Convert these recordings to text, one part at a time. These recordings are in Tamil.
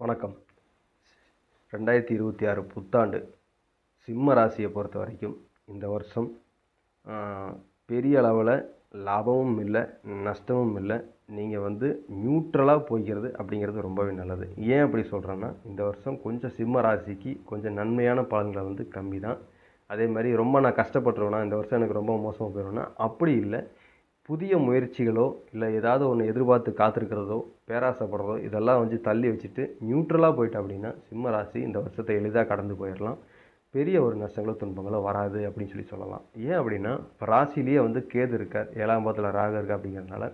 வணக்கம். ரெண்டாயிரத்தி இருபத்தி ஆறு புத்தாண்டு சிம்ம ராசியை பொறுத்த வரைக்கும் இந்த வருஷம் பெரிய அளவில் லாபமும் இல்லை நஷ்டமும் இல்லை. நீங்கள் வந்து நியூட்ரலாக போய்க்கிறது அப்படிங்கிறது ரொம்பவே நல்லது. ஏன் அப்படி சொல்கிறேன்னா இந்த வருஷம் கொஞ்சம் சிம்ம ராசிக்கு கொஞ்சம் நன்மையான பலன்களை வந்து கம்மி தான் அதே மாதிரி ரொம்ப நான் கஷ்டப்பட்டுருவேனா இந்த வருஷம் எனக்கு ரொம்ப மோசமாக போயிடுவேன்னா அப்படி இல்லை. புதிய முயற்சிகளோ இல்லை ஏதாவது ஒன்று எதிர்பார்த்து காத்திருக்கிறதோ பேராசைப்படுறதோ இதெல்லாம் வந்து தள்ளி வச்சுட்டு நியூட்ரலாக போயிட்டு அப்படின்னா சிம்ம ராசி இந்த வருஷத்தை எளிதாக கடந்து போயிடலாம். பெரிய ஒரு நஷ்டங்களோ துன்பங்களோ வராது அப்படின்னு சொல்லி சொல்லலாம். ஏன் அப்படின்னா இப்போ ராசிலேயே வந்து கேது இருக்கார் ஏழாம் பாதத்தில் ராக இருக்குது அப்படிங்கிறதுனால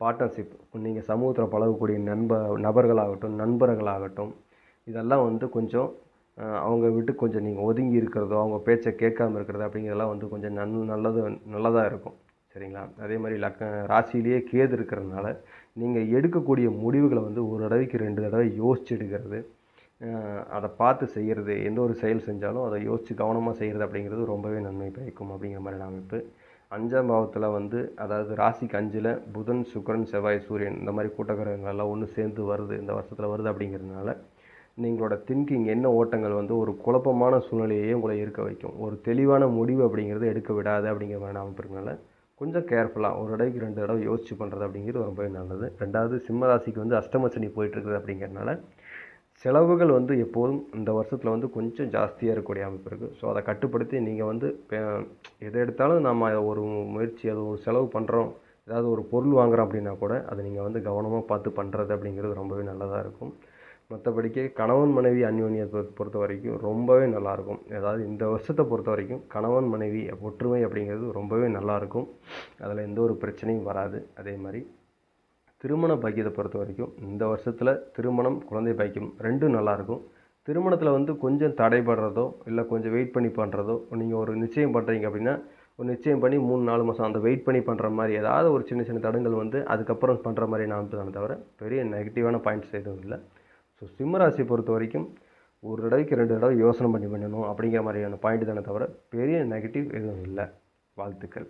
பார்ட்னர்ஷிப் நீங்கள் சமூகத்தில் பழகக்கூடிய நண்ப நபர்களாகட்டும் நண்பர்களாகட்டும் இதெல்லாம் வந்து கொஞ்சம் அவங்க விட்டு கொஞ்சம் நீங்கள் ஒதுங்கி இருக்கிறதோ அவங்க பேச்சை கேட்காம இருக்கிறது அப்படிங்கிறதெல்லாம் வந்து கொஞ்சம் நன் நல்லது நல்லதாக இருக்கும். சரிங்களா? அதே மாதிரி லக்க ராசியிலேயே கேது இருக்கிறதுனால நீங்கள் எடுக்கக்கூடிய முடிவுகளை வந்து ஒரு தடவைக்கு ரெண்டு தடவை யோசிச்சு எடுக்கிறது அதை பார்த்து செய்கிறது எந்த ஒரு செயல் செஞ்சாலும் அதை யோசித்து கவனமாக செய்கிறது அப்படிங்கிறது ரொம்பவே நன்மை பயக்கும் அப்படிங்கிற மாதிரியான அமைப்பு அஞ்சாம் பாவத்தில் வந்து அதாவது ராசிக்கு அஞ்சில் புதன் சுக்கரன் செவ்வாய் சூரியன் இந்த மாதிரி கூட்டக்கிரகங்கள்லாம் ஒன்று சேர்ந்து வருது இந்த வருஷத்தில் வருது அப்படிங்கிறதுனால நீங்களோட திங்கிங் என்ன ஓட்டங்கள் வந்து ஒரு குழப்பமான சூழ்நிலையே உங்களை இருக்க வைக்கும். ஒரு தெளிவான முடிவு அப்படிங்கிறது எடுக்க விடாது அப்படிங்கிற மாதிரி அமைப்பு இருக்கனால கொஞ்சம் கேர்ஃபுல்லாக ஒரு தடவைக்கு ரெண்டு தடவை யோசிச்சு பண்ணுறது அப்படிங்கிறது ரொம்பவே நல்லது. ரெண்டாவது சிம்ம ராசிக்கு வந்து அஷ்டம சனி போயிட்டுருக்குது அப்படிங்கிறனால செலவுகள் வந்து எப்போதும் இந்த வருஷத்தில் வந்து கொஞ்சம் ஜாஸ்தியாக இருக்கக்கூடிய அமைப்பு இருக்குது ஸோ அதை கட்டுப்படுத்தி நீங்கள் வந்து எதை எடுத்தாலும் நம்ம ஒரு முயற்சி அது ஒரு செலவு பண்ணுறோம் ஏதாவது ஒரு பொருள் வாங்குகிறோம் அப்படின்னா கூட அதை நீங்கள் வந்து கவனமாக பார்த்து பண்ணுறது அப்படிங்கிறது ரொம்பவே நல்லதாக இருக்கும். மற்றபடிக்கு கணவன் மனைவி அந்யோன்யத்தை பொறுத்த வரைக்கும் ரொம்பவே நல்லாயிருக்கும் அதாவது இந்த வருஷத்தை பொறுத்த வரைக்கும் கணவன் மனைவி ஒற்றுமை அப்படிங்கிறது ரொம்பவே நல்லாயிருக்கும் அதில் எந்த ஒரு பிரச்சனையும் வராது. அதே மாதிரி திருமண பாக்கியத்தை பொறுத்த வரைக்கும் இந்த வருஷத்தில் திருமணம் குழந்தை பாக்கியம் ரெண்டும் நல்லாயிருக்கும் திருமணத்தில் வந்து கொஞ்சம் தடைபடுறதோ இல்லை கொஞ்சம் வெயிட் பண்ணி பண்ணுறதோ நீங்கள் ஒரு நிச்சயம் பண்ணுறீங்க அப்படின்னா ஒரு நிச்சயம் பண்ணி மூணு நாலு மாதம் அந்த வெயிட் பண்ணி பண்ணுற மாதிரி ஏதாவது ஒரு சின்ன சின்ன தடங்கள் வந்து அதுக்கப்புறம் பண்ணுற மாதிரி நான் தானே தவிர பெரிய நெகட்டிவான பாயிண்ட்ஸ் எதுவும் இல்லை. ஸோ சிம்மராசியை பொறுத்த வரைக்கும் ஒரு தடவைக்கு ரெண்டு தடவை யோசனை பண்ணி பண்ணணும் அப்படிங்கிற மாதிரியான பாயிண்ட் தானே தவிர பெரிய நெகட்டிவ் எதுவும் இல்லை. வாழ்த்துக்கள்.